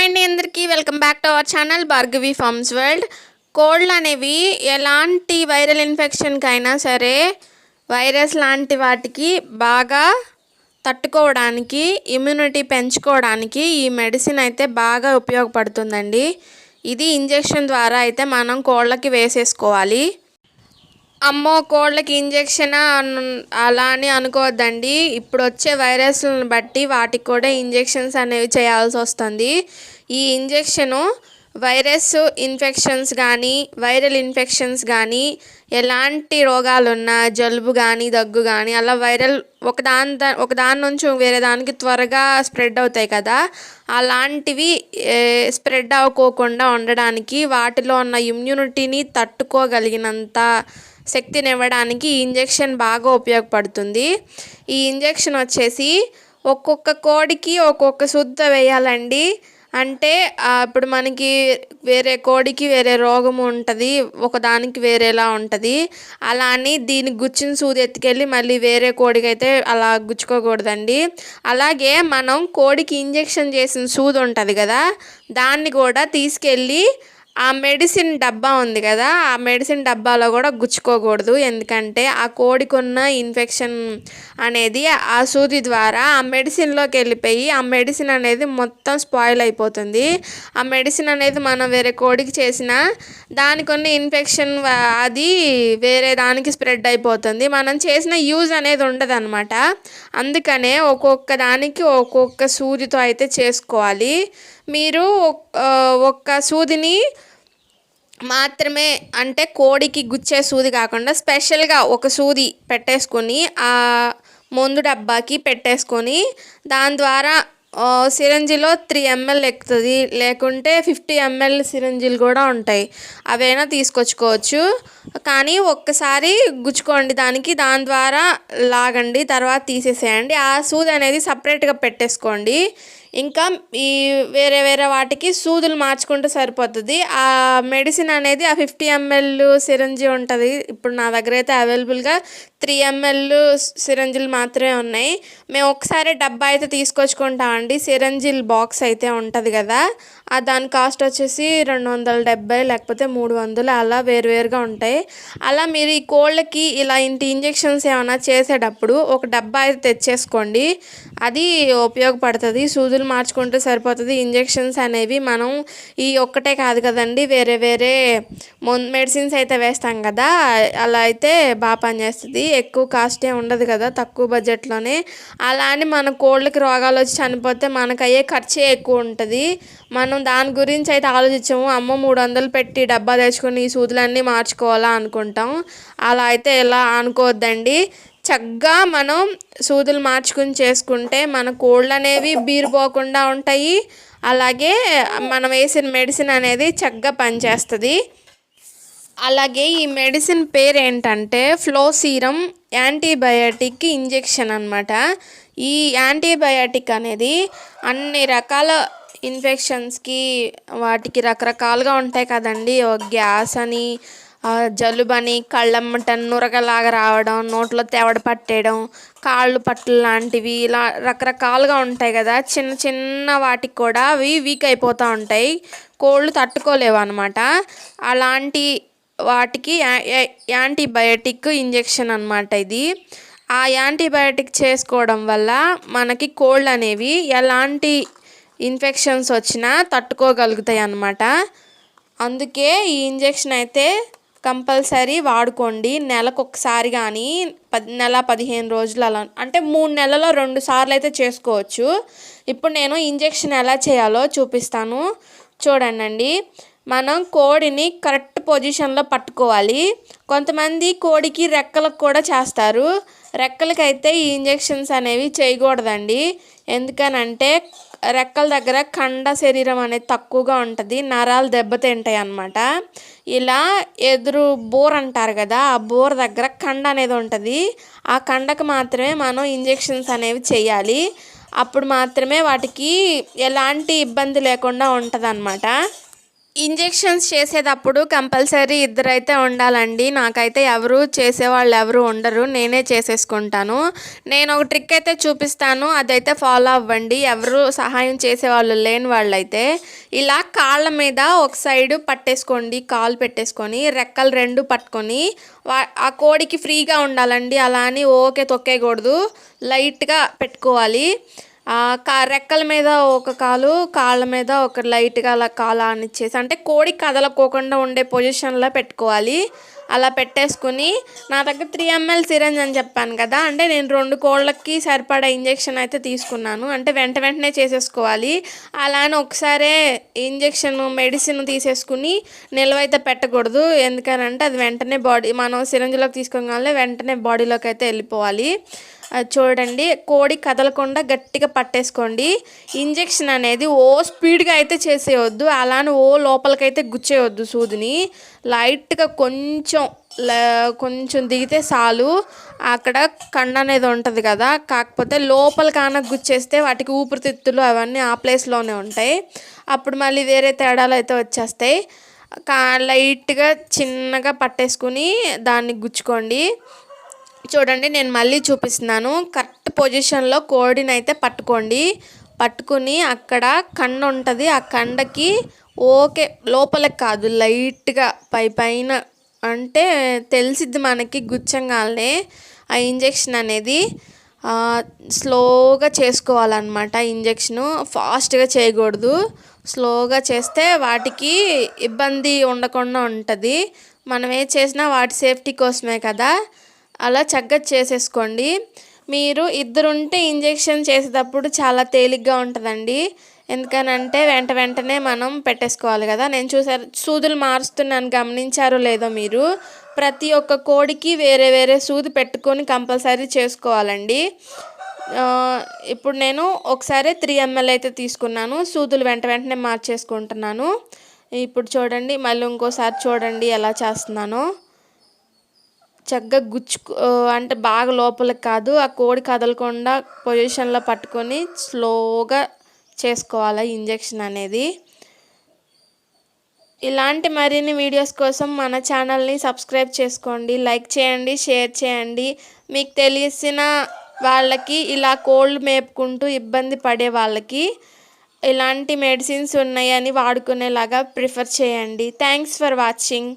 Hi అండి అందరికీ. Welcome back to our channel Bhargavi farms world cold అనేవి ఎలాంటి వైరల్ ఇన్ఫెక్షన్కి అయినా సరే వైరస్ లాంటి వాటికి బాగా తట్టుకోవడానికి ఇమ్యూనిటీ పెంచుకోవడానికి ఈ మెడిసిన్ అయితే బాగా ఉపయోగపడుతుందండి. ఇది ఇంజెక్షన్ ద్వారా అయితే మనం కోళ్ళకి వేసేసుకోవాలి. అమ్మో కోళ్ళకి ఇంజెక్షన్ అలా అని అనుకోవద్దండి. ఇప్పుడు వచ్చే వైరస్లను బట్టి వాటికి కూడా ఇంజెక్షన్స్ అనేవి చేయాల్సి వస్తుంది. ఈ ఇంజెక్షను వైరస్ ఇన్ఫెక్షన్స్ కానీ వైరల్ ఇన్ఫెక్షన్స్ కానీ ఎలాంటి రోగాలున్నా జలుబు కానీ దగ్గు కానీ అలా వైరల్ ఒకదాని దా ఒకదాని నుంచి వేరే దానికి త్వరగా స్ప్రెడ్ అవుతాయి కదా. అలాంటివి స్ప్రెడ్ అవ్వకోకుండా ఉండడానికి వాటిలో ఉన్న ఇమ్యూనిటీని తట్టుకోగలిగినంత శక్తినివ్వడానికి ఈ ఇంజెక్షన్ బాగా ఉపయోగపడుతుంది. ఈ ఇంజెక్షన్ వచ్చేసి ఒక్కొక్క కోడికి ఒక్కొక్క శుద్ధ వేయాలండి. అంటే ఇప్పుడు మనకి వేరే కోడికి వేరే రోగం ఉంటుంది ఒకదానికి వేరేలా ఉంటుంది. అలా అని దీనికి గుచ్చిన సూది ఎత్తుకెళ్ళి మళ్ళీ వేరే కోడికి అయితే అలా గుచ్చుకోకూడదండి. అలాగే మనం కోడికి ఇంజెక్షన్ చేసిన సూది ఉంటుంది కదా దాన్ని కూడా తీసుకెళ్ళి ఆ మెడిసిన్ డబ్బా ఉంది కదా ఆ మెడిసిన్ డబ్బాలో కూడా గుచ్చుకోకూడదు. ఎందుకంటే ఆ కోడికి ఉన్న ఇన్ఫెక్షన్ అనేది ఆ సూది ద్వారా ఆ మెడిసిన్లోకి వెళ్ళిపోయి ఆ మెడిసిన్ అనేది మొత్తం స్పాయిల్ అయిపోతుంది. ఆ మెడిసిన్ అనేది మనం వేరే కోడికి చేసిన దానికి ఉన్న ఇన్ఫెక్షన్ అది వేరే దానికి స్ప్రెడ్ అయిపోతుంది. మనం చేసిన యూజ్ అనేది ఉండదు అనమాట అందుకనే ఒక్కొక్క దానికి ఒక్కొక్క సూదితో అయితే చేసుకోవాలి. మీరు ఒక్క సూదిని మాత్రమే అంటే కోడికి గుచ్చే సూది కాకుండా స్పెషల్గా ఒక సూది పెట్టేసుకొని ఆ మందు డబ్బాకి పెట్టేసుకొని దాని ద్వారా సిరంజిలో త్రీ ఎంఎల్ ఎక్కుతుంది. లేకుంటే ఫిఫ్టీ ఎంఎల్ సిరంజిలు కూడా ఉంటాయి. అవైనా తీసుకొచ్చుకోవచ్చు. కానీ ఒక్కసారి గుచ్చుకోండి దానికి. దాని ద్వారా లాగండి తర్వాత తీసేసేయండి. ఆ సూది అనేది సపరేట్గా పెట్టేసుకోండి. ఇంకా ఈ వేరే వేరే వాటికి సూదులు మార్చుకుంటే సరిపోతుంది. ఆ మెడిసిన్ అనేది ఆ ఫిఫ్టీ ఎంఎల్ సిరంజి ఉంటుంది. ఇప్పుడు నా దగ్గర అయితే అవైలబుల్గా త్రీ ఎంఎల్ సిరంజిలు మాత్రమే ఉన్నాయి. మేము ఒకసారి డబ్బా అయితే తీసుకొచ్చుకుంటామండి. సిరంజిల్ బాక్స్ అయితే ఉంటుంది కదా. దాని కాస్ట్ వచ్చేసి రెండు వందల డెబ్బై లేకపోతే మూడు వందలు అలా వేరువేరుగా ఉంటాయి. అలా మీరు ఈ కోళ్ళకి ఇలా ఇంటి ఇంజెక్షన్స్ ఏమైనా చేసేటప్పుడు ఒక డబ్బా అయితే తెచ్చేసుకోండి. అది ఉపయోగపడుతుంది. సూదులు మార్చుకుంటే సరిపోతుంది. ఇంజెక్షన్స్ అనేవి మనం ఈ ఒక్కటే కాదు కదండి వేరే వేరే మెడిసిన్స్ అయితే వేస్తాం కదా అలా అయితే బాగా పనిచేస్తుంది. ఎక్కువ కాస్ట్ ఏ ఉండదు కదా తక్కువ బడ్జెట్లోనే. అలా అని మన కోళ్ళకి రోగాలు వచ్చి చనిపోతే మనకు అయ్యే ఖర్చే ఎక్కువ ఉంటుంది. మనం దాని గురించి అయితే ఆలోచించాము. అమ్మ మూడు వందలు పెట్టి డబ్బా తెచ్చుకొని ఈ సూదులన్నీ మార్చుకోవాలా అనుకుంటాం. అలా అయితే ఎలా అనుకోవద్దండి. చక్కగా మనం సూదులు మార్చుకుని చేసుకుంటే మన కోళ్ళు అనేవి బీరుపోకుండా ఉంటాయి. అలాగే మనం వేసిన మెడిసిన్ అనేది చక్కగా పనిచేస్తుంది. అలాగే ఈ మెడిసిన్ పేరు ఏంటంటే ఫ్లోసీరం యాంటీబయాటిక్ ఇంజెక్షన్ అనమాట ఈ యాంటీబయాటిక్ అనేది అన్ని రకాల ఇన్ఫెక్షన్స్కి వాటికి రకరకాలుగా ఉంటాయి కదండి. గ్యాస్ అని జలుబని కళ్ళమ్మట నురగలాగా రావడం నోట్లో తెవడ పట్టేయడం కాళ్ళు పట్లు లాంటివి ఇలా రకరకాలుగా ఉంటాయి కదా. చిన్న చిన్న వాటికి కూడా అవి వీక్ అయిపోతూ ఉంటాయి. కోళ్ళు తట్టుకోలేవు అనమాట అలాంటి వాటికి యాంటీబయోటిక్ ఇంజెక్షన్ అనమాట ఇది. ఆ యాంటీబయాటిక్ చేసుకోవడం వల్ల మనకి కోళ్ళు అనేవి ఎలాంటి ఇన్ఫెక్షన్స్ వచ్చినా తట్టుకోగలుగుతాయి అన్నమాట. అందుకే ఈ ఇంజెక్షన్ అయితే కంపల్సరీ వాడుకోండి. నెలకు ఒకసారి కానీ పది నెల పదిహేను రోజులు అలా అంటే మూడు నెలలో రెండు సార్లు అయితే చేసుకోవచ్చు. ఇప్పుడు నేను ఇంజెక్షన్ ఎలా చేయాలో చూపిస్తాను. చూడండి మనం కోడిని కరెక్ట్ పొజిషన్లో పట్టుకోవాలి. కొంతమంది కోడికి రెక్కలకు కూడా చేస్తారు. రెక్కలకైతే ఈ ఇంజెక్షన్స్ అనేవి చేయకూడదండి. ఎందుకనంటే రెక్కల దగ్గర కండ శరీరం అనేది తక్కువగా ఉంటుంది నరాలు దెబ్బతింటాయి అన్నమాట. ఇలా ఎదురు బోర్ అంటారు కదా ఆ బోర్ దగ్గర కండ అనేది ఉంటుంది. ఆ కండకు మాత్రమే మనం ఇంజెక్షన్స్ అనేవి చేయాలి. అప్పుడు మాత్రమే వాటికి ఎలాంటి ఇబ్బంది లేకుండా ఉంటుంది ఇంజెక్షన్స్ చేసేటప్పుడు కంపల్సరీ ఇద్దరైతే ఉండాలండి. నాకైతే ఎవరు చేసేవాళ్ళు ఎవరు ఉండరు. నేనే చేసేసుకుంటాను. నేను ఒక ట్రిక్ అయితే చూపిస్తాను. అదైతే ఫాలో అవ్వండి. ఎవరు సహాయం చేసేవాళ్ళు లేని వాళ్ళైతే ఇలా కాళ్ళ మీద ఒక సైడు పట్టేసుకోండి. కాలు పెట్టేసుకొని రెక్కలు రెండు పట్టుకొని వా ఆ కోడికి ఫ్రీగా ఉండాలండి. అలా అని ఓకే తొక్కేయకూడదు. లైట్గా పెట్టుకోవాలి. రెక్కల మీద ఒక కాలు కాళ్ళ మీద ఒక లైట్గా అలా కాలు ఆనిచ్చేసి అంటే కోడి కదలకోకుండా ఉండే పొజిషన్లో పెట్టుకోవాలి. అలా పెట్టేసుకుని నా దగ్గర త్రీ ఎంఎల్ సిరంజ్ అని చెప్పాను కదా అంటే నేను రెండు కోళ్ళకి సరిపడా ఇంజెక్షన్ అయితే తీసుకున్నాను. అంటే వెంట వెంటనే చేసేసుకోవాలి. అలా అని ఒకసారే ఇంజెక్షన్ మెడిసిన్ తీసేసుకుని నిల్వైతే పెట్టకూడదు. ఎందుకనంటే అది వెంటనే బాడీ మనం సిరంజ్లోకి తీసుకోగానే వెంటనే బాడీలోకి అయితే వెళ్ళిపోవాలి. చూడండి కోడి కదలకుండా గట్టిగా పట్టేసుకోండి. ఇంజెక్షన్ అనేది ఓ స్పీడ్గా అయితే చేసేయొద్దు అలానే ఓ లోపలికైతే గుచ్చేయొద్దు సూదిని. లైట్గా కొంచెం ల- కొంచెం దిగితే చాలు. అక్కడ కండ అనేది ఉంటుంది కదా కాకపోతే లోపల గుచ్చేస్తే వాటికి ఊపిరితిత్తులు అవన్నీ ఆ ప్లేస్లోనే ఉంటాయి. అప్పుడు మళ్ళీ వేరే తేడాలు అయితే వచ్చేస్తాయి. కా లైట్గా చిన్నగా పట్టేసుకుని దాన్ని గుచ్చుకోండి. చూడండి నేను మళ్ళీ చూపిస్తున్నాను. కరెక్ట్ పొజిషన్లో కోడిని అయితే పట్టుకోండి. పట్టుకుని అక్కడ కండ ఉంటుంది. ఆ కండకి ఓకే లోపలికి కాదు లైట్గా పై పైన అంటే తెలిసిద్ది మనకి గుచ్చంగానే ఆ ఇంజెక్షన్ అనేది. స్లోగా చేసుకోవాలన్నమాట ఇంజెక్షను. ఫాస్ట్గా చేయకూడదు. స్లోగా చేస్తే వాటికి ఇబ్బంది ఉండకుండా ఉంటుంది. మనం ఏ చేసినా వాటి సేఫ్టీ కోసమే కదా. అలా చక్కగా చేసేసుకోండి. మీరు ఇద్దరుంటే ఇంజెక్షన్ చేసేటప్పుడు చాలా తేలిగ్గా ఉంటుందండి. ఎందుకనంటే వెంట వెంటనే మనం పెట్టేసుకోవాలి కదా. నేను చూసారు సూదులు మారుస్తున్నాను గమనించారో లేదో మీరు. ప్రతి ఒక్క కోడికి వేరే వేరే సూది పెట్టుకొని కంపల్సరీ చేసుకోవాలండి. ఇప్పుడు నేను ఒకసారి త్రీ ఎంఎల్ అయితే తీసుకున్నాను. సూదులు వెంట వెంటనే మార్చేసుకుంటున్నాను. ఇప్పుడు చూడండి మళ్ళీ ఇంకోసారి చూడండి ఎలా చేస్తున్నానో. చక్కగా గుచ్చుకు అంటే బాగా లోపలికి కాదు ఆ కోడి కదలకుండా పొజిషన్లో పట్టుకొని స్లోగా చేసుకోవాలి ఇంజెక్షన్ అనేది. ఇలాంటి మరిన్ని వీడియోస్ కోసం మన ఛానల్ని సబ్స్క్రైబ్ చేసుకోండి లైక్ చేయండి షేర్ చేయండి. మీకు తెలిసిన వాళ్ళకి ఇలా కోల్డ్ మేపుకుంటూ ఇబ్బంది పడే వాళ్ళకి ఇలాంటి మెడిసిన్స్ ఉన్నాయని వాడుకునేలాగా ప్రిఫర్ చేయండి. Thanks for watching.